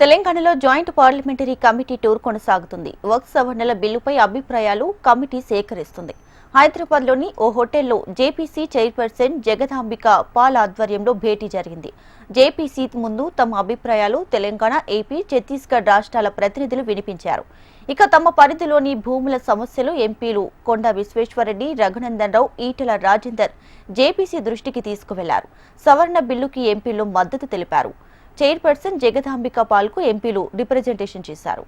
తెలంగాణలో joint parliamentary committee tour కొనసాగుతుంది. వర్క్ సవరణల బిల్లుపై అభిప్రాయాలు కమిటీ సేకరిస్తుంది. హైదరాబాద్లోని ఓ హోటల్లో జేపీసీ చైర్పర్సన్ జగదాంబిక పాల్ ఆధ్వర్యంలో భేటీ జరిగింది. జేపీసీ ముందు తమ అభిప్రాయాలు తెలంగాణ ఏపీ ఛత్తీస్గఢ్ రాష్ట్రాల ప్రతినిధులు వినిపించారు. ఇక తమ పరిధిలోని భూముల సమస్యలు ఎంపీలు కొండ విశ్వేశ్వరరెడ్డి రఘునందన్ రావు ఈటెల రాజేందర్ జేపీసీ దృష్టికి తీసుకువెళ్ళారు. సవరణ బిల్లుకి ఎంపీలు మద్దతు తెలిపారు. చైర్పర్సన్ జగదాంబిక పాల్కు ఎంపీలు రిప్రజెంటేషన్ చేశారు.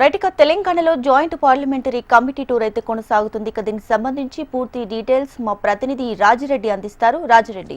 రైట్ ఇక తెలంగాణలో జాయింట్ పార్లమెంటరీ కమిటీ టూర్ అయితే కొనసాగుతుంది. ఇక దీనికి సంబంధించి పూర్తి డీటెయిల్స్ మా ప్రతినిధి రాజిరెడ్డి అందిస్తారు. Raji Reddy.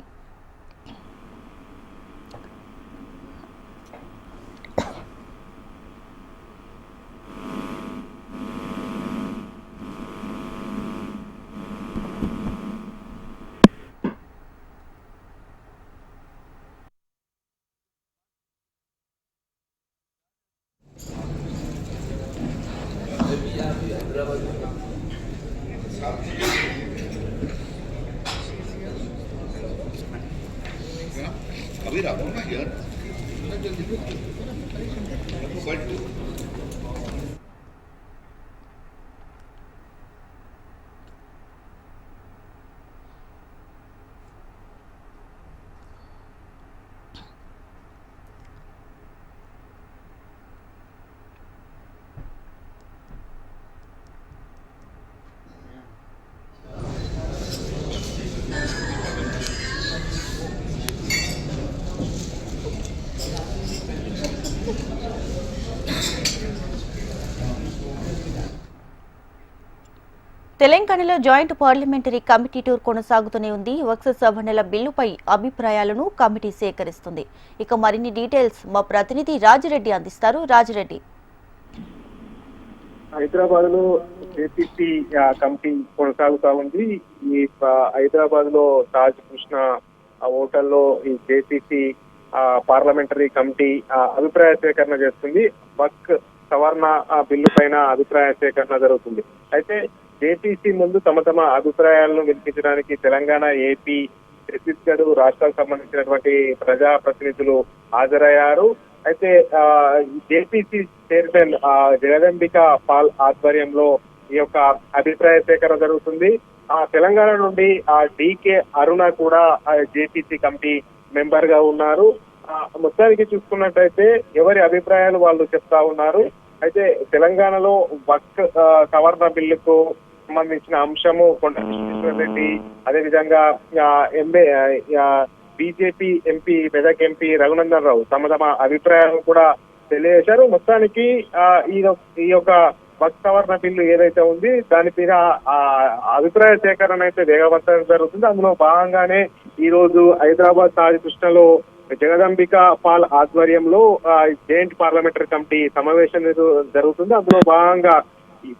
अभी रखो ना यार बट తెలంగాణలో జాయింట్ పార్లమెంటరీ కమిటీ టూర్ కొనసాగుతూనే ఉంది. వక్స సవరణల బిల్లుపై అభిప్రాయాలను కమిటీ సేకరిస్తుంది. ఇక మరిన్ని డీటెయిల్స్ మా ప్రతినిధి రాజిరెడ్డి అందిస్తారు. రాజిరెడ్డి. హైదరాబాద్లో ఏపీసీ కమిటీ కొనసాగుతా ఉంది. ఈ హైదరాబాద్లో తాజ్ కృష్ణ ఆ హోటల్లో ఈ జేపీసీ పార్లమెంటరీ కమిటీ ఆ, అభిప్రాయ సేకరణ చేస్తుంది. వక్ సవరణ బిల్లు పైన అభిప్రాయ సేకరణ జరుగుతుంది. అయితే జేపీసీ ముందు తమ తమ అభిప్రాయాలను వినిపించడానికి తెలంగాణ ఏపీ ఛత్తీస్గఢ్ రాష్ట్రాలకు సంబంధించినటువంటి ప్రజా ప్రతినిధులు హాజరయ్యారు. అయితే జేపీసీ చైర్మన్ ఆ, జగదంబిక పాల్ ఆధ్వర్యంలో ఈ యొక్క అభిప్రాయ సేకరణ జరుగుతుంది. ఆ తెలంగాణ నుండి ఆ డికే అరుణ కూడా జేపీసీ కమిటీ మెంబర్గా ఉన్నారు. ఆ, మొత్తానికి చూసుకున్నట్టయితే ఎవరి అభిప్రాయాలు వాళ్ళు చెప్తా ఉన్నారు. అయితే తెలంగాణలో వర్క్ సవర్ణ సవరణ బిల్లుకు సంబంధించిన అంశము కొండ రెడ్డి అదేవిధంగా MA BJP MP Medak MP Raghunandan Rao తమ తమ అభిప్రాయాలను కూడా తెలియజేశారు. మొత్తానికి ఈ ఈ యొక్క బస్ సవరణ బిల్లు ఏదైతే ఉంది దాని మీద ఆ అభిప్రాయ సేకరణ అయితే వేగవంతం జరుగుతుంది. అందులో భాగంగానే ఈ రోజు హైదరాబాద్ తాజ్ కృష్ణలో జగదంబిక పాల్ ఆధ్వర్యంలో ఆ, పార్లమెంటరీ కమిటీ సమావేశం జరుగుతుంది. అందులో భాగంగా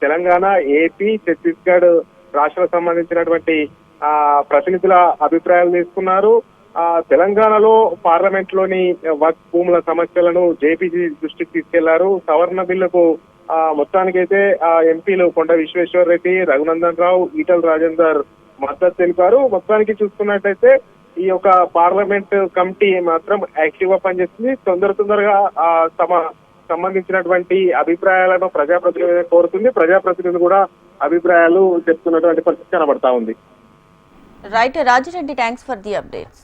తెలంగాణ ఏపీ ఛత్తీస్గఢ్ రాష్ట్రాలకు సంబంధించినటువంటి ఆ ప్రతినిధుల అభిప్రాయాలు తీసుకున్నారు. ఆ తెలంగాణలో పార్లమెంట్లోని వర్క్ భూముల సమస్యలను జేపీసీ దృష్టికి తీసుకెళ్ళారు. సవరణ బిల్లుకు ఆ మొత్తానికైతే ఆ ఎంపీలు కొండ విశ్వేశ్వర్ రెడ్డి రఘునందన్ రావు ఈటల రాజేందర్ మద్దతు తెలిపారు. మొత్తానికి చూసుకున్నట్టయితే ఈ యొక్క పార్లమెంట్ కమిటీ మాత్రం యాక్టివ్గా పనిచేస్తుంది తొందర తొందరగా ఆ తమ సంబంధించినటువంటి అభిప్రాయాలను ప్రజాప్రతినిధి కోరుతుంది. ప్రజాప్రతినిధి కూడా అభిప్రాయాలు చెప్తున్నటువంటి పరిస్థితి కనబడతా ఉంది. Right Raji Reddy thanks for the updates